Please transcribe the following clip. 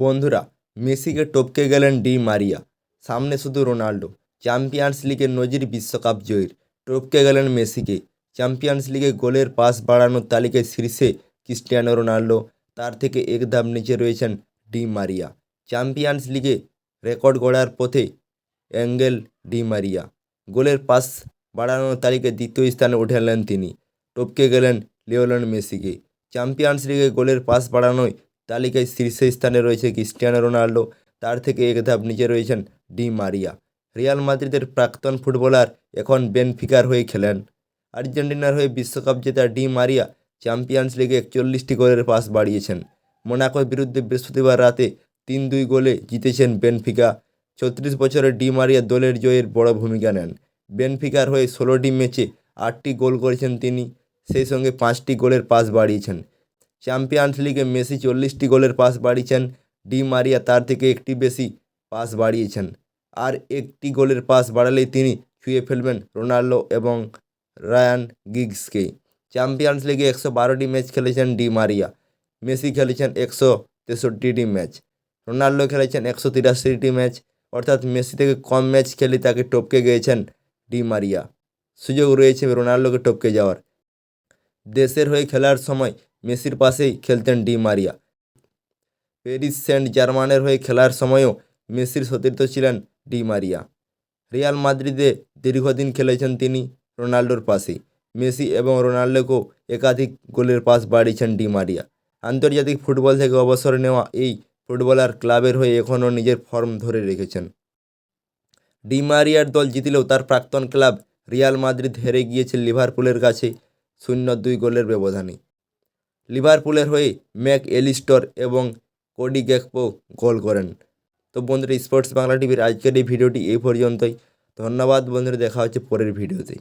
বন্ধুরা, মেসিকে টপকে গেলেন ডি মারিয়া। সামনে শুধু রোনাল্ডো, চ্যাম্পিয়ন্স লিগের নজির বিশ্বকাপ জয়ের। টপকে গেলেন মেসিকে। চ্যাম্পিয়ন্স লিগে গোলের পাস বাড়ানোর তালিকায় শীর্ষে ক্রিস্টিয়ানো রোনাল্ডো, তার থেকে এক ধাপ নিচে রয়েছেন ডি মারিয়া। চ্যাম্পিয়ন্স লিগে রেকর্ড গড়ার পথে অ্যাঙ্গেল ডি মারিয়া। গোলের পাস বাড়ানোর তালিকায় দ্বিতীয় স্থানে উঠে এলেন তিনি। টপকে গেলেন লিওনেল মেসিকে। চ্যাম্পিয়ন্স লিগে গোলের পাস বাড়ানোয় তালিকায় শীর্ষ স্থানে রয়েছে ক্রিস্টিয়ানো রোনাল্ডো, তার থেকে এক ধাপ নিচে রয়েছেন ডি মারিয়া। রিয়াল মাদ্রিদের প্রাক্তন ফুটবলার এখন বেনফিকার হয়ে খেলেন। আর্জেন্টিনার হয়ে বিশ্বকাপ জেতা ডি মারিয়া চ্যাম্পিয়ন্স লিগে একচল্লিশটি গোলের পাস বাড়িয়েছেন। মোনাকোর বিরুদ্ধে বৃহস্পতিবার রাতে তিন দুই গোলে জিতেছেন বেনফিকা। ছত্রিশ বছরের ডি মারিয়া দলের জয়ের বড় ভূমিকা নেন। বেনফিকার হয়ে ষোলোটি ম্যাচে আটটি গোল করেছেন তিনি। সেই সঙ্গে পাঁচটি গোলের পাস বাড়িয়েছেন। চ্যাম্পিয়ন্স লিগে মেসি চল্লিশটি গোলের পাস বাড়িয়েছেন। ডি মারিয়া তার থেকে একটি বেশি পাস বাড়িয়েছেন। আর একটি গোলের পাস বাড়ালেই তিনি ছুঁয়ে ফেলবেন রোনাল্ডো এবং রায়ান গিগসকে। চ্যাম্পিয়ন্স লিগে একশো বারোটি ম্যাচ খেলেছেন ডি মারিয়া। মেসি খেলেছেন একশো তেষট্টিটি ম্যাচ। রোনাল্ডো খেলেছেন একশো তিরাশিটি ম্যাচ। অর্থাৎ মেসি থেকে কম ম্যাচ খেলে তাকে টপকে গিয়েছেন ডি মারিয়া। সুযোগ রয়েছে রোনাল্ডোকে টপকে যাওয়ার। দেশের হয়ে খেলার সময় মেসির পাশেই খেলতেন ডি মারিয়া। প্যারিস সেন্ট জার্মানের হয়ে খেলার সময়ও মেসির সতীর্থ ছিলেন ডি মারিয়া। রিয়াল মাদ্রিদে দীর্ঘদিন খেলেছেন তিনি রোনাল্ডোর পাশেই। মেসি এবং রোনাল্ডোকেও একাধিক গোলের পাস বাড়িয়েছেন ডি মারিয়া। আন্তর্জাতিক ফুটবল থেকে অবসর নেওয়া এই ফুটবলার ক্লাবের হয়ে এখনও নিজের ফর্ম ধরে রেখেছেন। ডি মারিয়ার দল জিতলেও তার প্রাক্তন ক্লাব রিয়াল মাদ্রিদ হেরে গিয়েছে লিভারপুলের কাছে, শূন্য দুই গোলের ব্যবধানে। লিভারপুলের হয়ে ম্যাক এলিস্টর এবং কোডি গ্যাকপো গোল করেন। তো বন্ধুরা, স্পোর্টস বাংলা টিভির আজকের এই ভিডিওটি এই পর্যন্তই। ধন্যবাদ বন্ধুরা, দেখা হচ্ছে পরের ভিডিওতে।